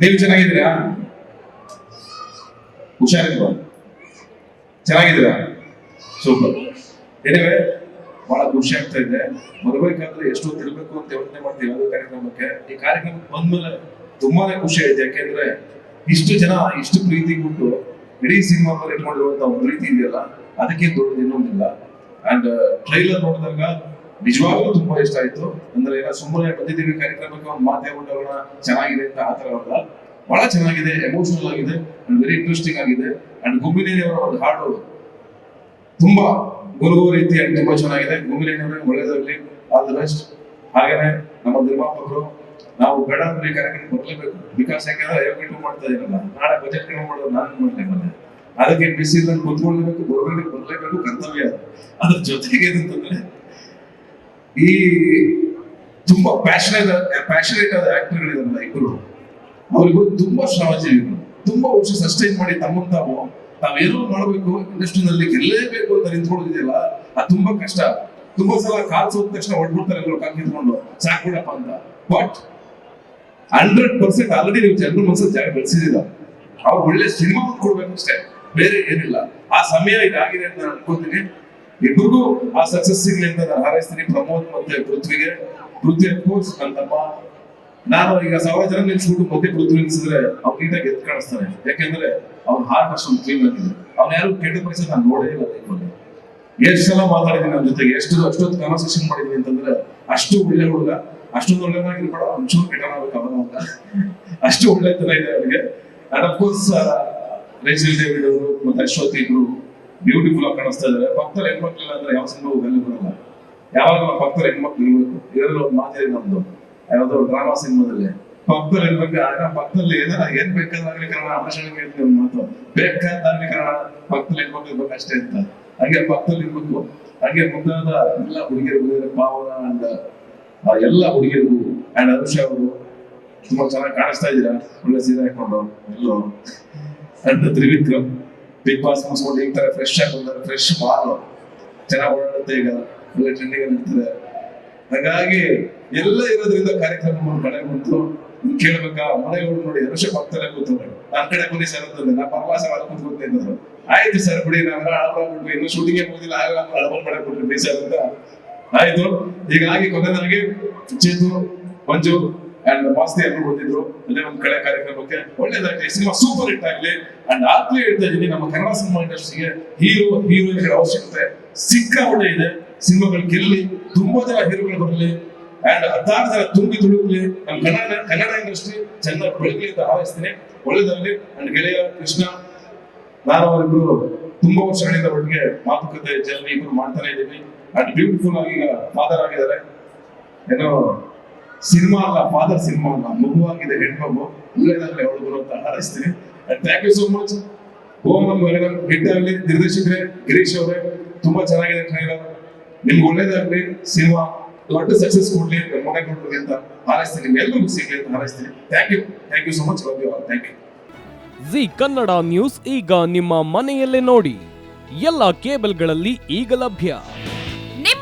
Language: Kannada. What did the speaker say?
ನೀವು ಚೆನ್ನಾಗಿದ್ದೀರಾ? ಹುಷಾರಿಲ್ವಾ ಚೆನ್ನಾಗಿದ್ದೀರಾ? ಸೂಪರ್. ಎನಿವೆ ಬಹಳ ಖುಷಿ ಆಗ್ತಾ ಇದೆ. ಬರಬೇಕಾದ್ರೆ ಎಷ್ಟು ತಿರ್ಬೇಕು ಅಂತ ಯೋಚನೆ ಮಾಡ್ತೀವಿ. ಯಾವುದೇ ಕಾರ್ಯಕ್ರಮಕ್ಕೆ. ಈ ಕಾರ್ಯಕ್ರಮಕ್ಕೆ ಬಂದ್ಮೇಲೆ ತುಂಬಾನೇ ಖುಷಿ ಆಯ್ತು. ಯಾಕೆಂದ್ರೆ ಇಷ್ಟು ಜನ ಇಷ್ಟು ಪ್ರೀತಿ ಕೊಟ್ಟು ಇಡೀ ಸಿನಿಮಾ ಮೇಲೆ ಇಟ್ಕೊಂಡಿರುವಂತ ಒಂದು ಪ್ರೀತಿ ಇದೆಯಲ್ಲ, ಅದಕ್ಕೆ ದೊಡ್ಡದು ಇನ್ನೊಂದಿಲ್ಲ ಅಂಡ್ ಟ್ರೈಲರ್ ನೋಡಿದಾಗ ನಿಜವಾಗ್ಲೂ ತುಂಬಾ ಇಷ್ಟ ಆಯ್ತು. ಅಂದ್ರೆ ಏನೋ ಸುಮ್ಮನೆ ಬಂದಿದ್ದೀವಿ ಕಾರ್ಯಕ್ರಮಕ್ಕೆ, ಒಂದು ಮಾತೆ ಉಂಟಾಗೋಣ ಚೆನ್ನಾಗಿದೆ ಅಂತ ಆತರ ಅಲ್ಲ. ಬಹಳ ಚೆನ್ನಾಗಿದೆ ಎಮೋಷನಲ್ ಆಗಿದೆ ಅಂಡ್ ವೆರಿ ಇಂಟ್ರೆಸ್ಟಿಂಗ್ ಆಗಿದೆ. ಅಂಡ್ ಗುಮ್ಮಿನೇನಿ ಅವರ ಒಂದು ಹಾಡು ತುಂಬಾ ಗುರುಗೋ ರೀತಿ ಅಂಡ್ ತುಂಬಾ ಚೆನ್ನಾಗಿದೆ. ಗುಮ್ಮಿನೇನಿ ಅವರೇ ಒಳ್ಳೇದಾಗ್ಲಿ ಆಲ್ ದ ಬೆಸ್ಟ್. ಹಾಗೇನೆ ನಮ್ಮ ನಿರ್ಮಾಪಕರು ನಾವು ಬೇಡ ಅಂದ್ರೆ ಕಾರ್ಯಕ್ರಮ ಬರ್ಲೇಬೇಕು. ಬಿಕಾಸ್ ಯಾಕಂದ್ರೆ ಅಯೋಗ್ಯ ಮಾಡ್ತಾ ಇದೀನಲ್ಲ ನಾಳೆ ಬಜೆಟ್ ಕಡಿಮೆ ಮಾಡೋದು ನಾನು ಮಾಡ್ಲೇ ಬಂದೆ ಅದಕ್ಕೆ ಬಿಸಿ ಇಲ್ಲ ಕುತ್ಕೊಳ್ಬೇಕು ಬರ್ಬೇಕು ಬರ್ಲೇಬೇಕು ಕರ್ತವ್ಯ. ಅದು. ಅದ್ರ ಜೊತೆಗೆ ಏನಂತಂದ್ರೆ ಈ ತುಂಬಾ ಪ್ಯಾಷನೇಟ್ ಪ್ಯಾಷನೇಟ್ ಆದ ಆಕ್ಟರ್ಗಳಿದಾರಲ್ಲ ಇಬ್ಬರು ಅವ್ರಿಗೂ ತುಂಬಾ ಶ್ರಮಜೀವಿಗಳು ತುಂಬಾ ವರ್ಷ ಸಸ್ಟೈನ್ ಮಾಡಿ ತಮ್ಮನ್ನು ತಾವು ತಾವೇನೋ ಮಾಡಬೇಕು ಇಂಡಸ್ಟ್ರಿನಲ್ಲಿ ಗೆಲ್ಲಲೇಬೇಕು ಅಂತ ನಿಂತ್ಕೊಳ್ಳೋದಿದೆಯಲ್ಲ ಅದು ತುಂಬಾ ಕಷ್ಟ. ತುಂಬಾ ಸಲ ಕಾಲ್ ಸೋದ ತಕ್ಷಣ ಹೊಡ್ಬಿಡ್ತಾರೆ ನಿಂತ್ಕೊಂಡು ಸಾಕ್ಬಿಡಪ್ಪ ಅಂತ. ಬಟ್ ಹಂಡ್ರೆಡ್ ಪರ್ಸೆಂಟ್ ಆಲ್ರೆಡಿ ನೀವು ಜನರ ಮನಸ್ಸಲ್ಲಿ ಜಾಗ ಬೆಳೆಸಿದಿರ ಅವ್ರು ಒಳ್ಳೆ ಸಿನಿಮಾ ಕೊಡ್ಬೇಕು ಅಷ್ಟೇ. ಬೇರೆ ಏನಿಲ್ಲ. ಆ ಸಮಯ ಇದಾಗಿದೆ ಅಂತ ನಾನು ಅನ್ಕೋತೀನಿ. ಇಬ್ಬರಿಗೂ ಆ ಸಕ್ಸಸ್ ಸಿಗ್ಲಿಂದ ನಾನು ಹಾರೈಸ್ತೀನಿ. ಪ್ರಮೋದ್ ಮತ್ತೆ ಪೃಥ್ವಿಗೆ. ಪೃಥ್ವಿ ನನ್ನ ತಮ್ಮ. ನಾನು ಈಗ ಸಾವಿರ ಜನ ನಿಲ್ಸ್ಬಿಟ್ಟು ಮತ್ತೆ ಪೃಥ್ವಿ ನಿಲ್ಸಿದ್ರೆ ಅವ್ನು ನೀಟಾಗಿ ಎದ್ದು ಕಾಣಿಸ್ತಾನೆ. ಯಾಕೆಂದ್ರೆ ಅವ್ನ ಹಾರ್ಟ್ ಅಷ್ಟೊಂದು ಕ್ಲೀನ್ ಆಗಿದೆ. ಅವ್ನ ಯಾರು ಕೆಟ್ಟ ಪೈಸೆ ನಾನು ನೋಡೇ ಇಲ್ಲ ಎಷ್ಟು ಸಲ ಮಾತಾಡಿದ್ದೀನಿ ನನ್ನ ಜೊತೆಗೆ, ಎಷ್ಟು ಅಷ್ಟೊತ್ತು ಕನ್ವರ್ಸೇಷನ್ ಮಾಡಿದ್ದೀನಿ ಅಂತಂದ್ರೆ ಅಷ್ಟು ಒಳ್ಳೆ ಹುಡುಗ, ಅಷ್ಟೊಂದು ಒಳ್ಳೆದಾಗಿರ್ಬೇಡ, ಒಂಚೂರು ಕೆಟ್ಟನಾಗಬೇಕು ಅವನ ಅಂತ. ಅಷ್ಟು ಒಳ್ಳೆತನ ಇದೆ ಅವ್ರಿಗೆ ಅಂಡ್ ಅಫ್ಕೋರ್ಸ್ ರೇಚಲ್ ಡೇವಿಡ್ ಅವರು ಮತ್ತೆ ಅಶ್ವಥ್ ಇಬ್ರು ಬ್ಯೂಟಿಫುಲ್ ಆಗಿ ಕಾಣಿಸ್ತಾ ಇದಾರೆ ಪಕ್ಕದಲ್ಲಿ ಹೆಣ್ಮಕ್ಳಿಲ್ಲ ಅಂದ್ರೆ ಯಾವ ಸಿನಿಮಾ ವ್ಯಾಲ್ಯೂ ಬರಲ್ಲ. ಯಾವಾಗ ನಮ್ಮ ಪಕ್ಕದಲ್ಲಿ ಹೆಣ್ಮಕ್ಳು ಇರ್ಬೇಕು. ಇದರಲ್ಲಿ ಒಂದು ಮಾತಿದೆ ನಮ್ದು. ಯಾವ್ದೋ ಡ್ರಾಮಾ ಸಿನಿಮಾದಲ್ಲಿ. ಪಕ್ಕದಲ್ಲಿ ಹೆಣ್ಮಕ್ಳು ಆಗ ಪಕ್ಕದಲ್ಲಿ ಏನಾರ ಏನ್ ಬೇಕಾದಾಗ್ಲಿ ಕನ್ನಡ ಒಂದು ಮಾತು. ಬೇಕಾದಾಗ್ಲಿ ಕನ್ನಡ ಪಕ್ಕದಲ್ಲಿ ಹೆಣ್ಮಕ್ಳು ಇರ್ಬೇಕು ಅಷ್ಟೇ ಅಂತ. ಹಂಗೆ ಪಕ್ಕದಲ್ಲಿ ಇರ್ಬೇಕು. ಹಂಗೆ ಮುಂದಾದ ಎಲ್ಲ ಹುಡುಗಿಯರು ಪಾವನ ಅಂಡ್ ಎಲ್ಲ ಹುಡುಗಿಯರಿಗೂ ಅಂಡ್ ಅನುಷಾ ಅವರು ತುಂಬಾ ಚೆನ್ನಾಗಿ ಕಾಣಿಸ್ತಾ ಇದೀರಾ ಒಳ್ಳೆ ಸೀರೆ ಹಾಕೊಂಡು. ಎಲ್ಲೋ. ಅಂಡ್ ತ್ರಿವಿಕ್ರಮ್. ಬಿಗ್ ಬಾಸ್ ಮುಗಿಸ್ಕೊಂಡು ಈಗ ತರ ಫ್ರೆಶ್ ಆಗಿ ಬಂದಾರೆ ಫ್ರೆಶ್ ಮಾಲ್ ಚೆನ್ನಾಗಿ ಓಡಾಡುತ್ತೆ ಈಗ ಒಳ್ಳೆ ಟ್ರೆಂಡಿಂಗ್ ನಿಲ್ತಿದೆ ಹಾಗಾಗಿ ಎಲ್ಲ ಇರೋದ್ರಿಂದ ಕಾರ್ಯಕ್ರಮ ಕಡೆ ಬಂತು. ಕೇಳ್ಬೇಕಾ ಮನೆಗಳು ನೋಡಿ ವರ್ಷ ಪಕ್ಕದಲ್ಲೇ ಕೂತವ್ರೆ ನನ್ ಕಡೆ ಬನ್ನಿ ಸರ್ ಅಂತಂದ್ರೆ ನಾ ಪರವಾಸ ಮಾಡಿ ಕೂತ್ಕೊಳ್ತಾ ಇದ್ರು ಆಯ್ತು ಸರ್ ಬಿಡಿ ನಾವೆಲ್ಲ ಅಳಬಾಡ್ಬಿಟ್ವಿ ಇನ್ನು ಶೂಟಿಂಗ್ ಹೋಗಿಲ್ಲ ಆಗ ಅಳಬಾಡ್ ಮಾಡಕ್ ಸರ್ ಅಂತ. ಆಯ್ತು. ಹೀಗಾಗಿ ನನಗೆ ಚೇತು ಮಂಜು ಅಂಡ್ ಮಾಸ್ತಿ ಎಲ್ಲರೂ ಬಂದಿದ್ರು ಅದೇ ಒಂದು ಕಳೆ ಕಾರ್ಯಕ್ರಮಕ್ಕೆ ಒಳ್ಳೇದಾಗ್ಲಿ, ಸಿನಿಮಾ ಸೂಪರ್ ಹಿಟ್ ಆಗ್ಲಿ. ಅಂಡ್ ಆಗ್ಲೇ ಹೇಳ್ತಾ ಇದ್ದೀನಿ, ನಮ್ಮ ಕನ್ನಡ ಸಿನಿಮಾ ಇಂಡಸ್ಟ್ರಿಗೆ ಹೀರೋ ಹೀರೋಯಿನ್ಗಳ ಅವಶ್ಯಕತೆ ಸಿಕ್ಕಾಪಟ್ಟೆ ಇದೆ. ಸಿನಿಮಾಗಳು ಗೆಲ್ಲಿ, ತುಂಬಾ ಜನ ಹೀರೋಗಳು ಬರಲಿ. ಅಂಡ್ ಹತ್ತಾರು ಜನ ತುಂಬಿ ತುಳುಕ್ಲಿ, ನಮ್ಮ ಕನ್ನಡ ಕನ್ನಡ ಇಂಡಸ್ಟ್ರಿ ಚೆನ್ನಾಗಿ ಬೆಳಗ್ಲಿ ಅಂತ ಹಾರೈಸ್ತೀನಿ ಒಳ್ಳೇದಾಗಲಿ. ಅಂಡ್ ಗೆಳೆಯ ಕೃಷ್ಣ, ನಾನು ಅವರಿಬ್ರು ತುಂಬಾ ವರ್ಷಗಳಿಂದ ಒಟ್ಟಿಗೆ ಮಾತುಕತೆ, ಜರ್ನಿ, ಇಬ್ರು ಮಾಡ್ತಾನೆ ಇದ್ದೀವಿ. ಅಂಡ್ ಬ್ಯೂಟಿಫುಲ್ ಆಗಿ ಈಗ ಫಾದರ್ ಆಗಿದ್ದಾರೆ. ಏನೋ ಸಿನಿಮಾ ಅಲ್ಲ ಫಾದರ್ ಸಿನಿಮಾ ಅಲ್ಲ ಮಗುವಾಗಿದೆ ಹೆಣ್ಮಗು ಒಳ್ಳೇದಾಗಲಿ ಅವಳು ಅಂತ ಹಾರೈಸ್ತೀನಿ thank you so much Om ನಮ್ಮ ಆಗಲಿ ನಿರ್ದೇಶಕರೇ, ಗಿರೀಶ್ ಅವರೇ, ತುಂಬಾ ಚೆನ್ನಾಗಿದೆ ಟ್ರೈಲರ್ ನಿಮ್ಗೆ ಒಳ್ಳೇದಾಗ್ಲಿ, ಸಿನಿಮಾ ದೊಡ್ಡ ಸಕ್ಸಸ್ ಕೊಡ್ಲಿ ನಮ್ಮ ಮನೆ ಕೊಡ್ಲಿ ಅಂತ ಹಾರೈಸ್ತೀನಿ ನಿಮ್ಗೆಲ್ರಿಗೂ ಸಿಗ್ಲಿ ಅಂತ ಹಾರೈಸ್ತೀನಿ thank you thank you so much love you thank you Zee Kannada news ಈಗ ನಿಮ್ಮ ಮನೆಯಲ್ಲೇ ನೋಡಿ. ಎಲ್ಲ ಕೇಬಲ್ಗಳಲ್ಲಿ ಈಗ ಲಭ್ಯ.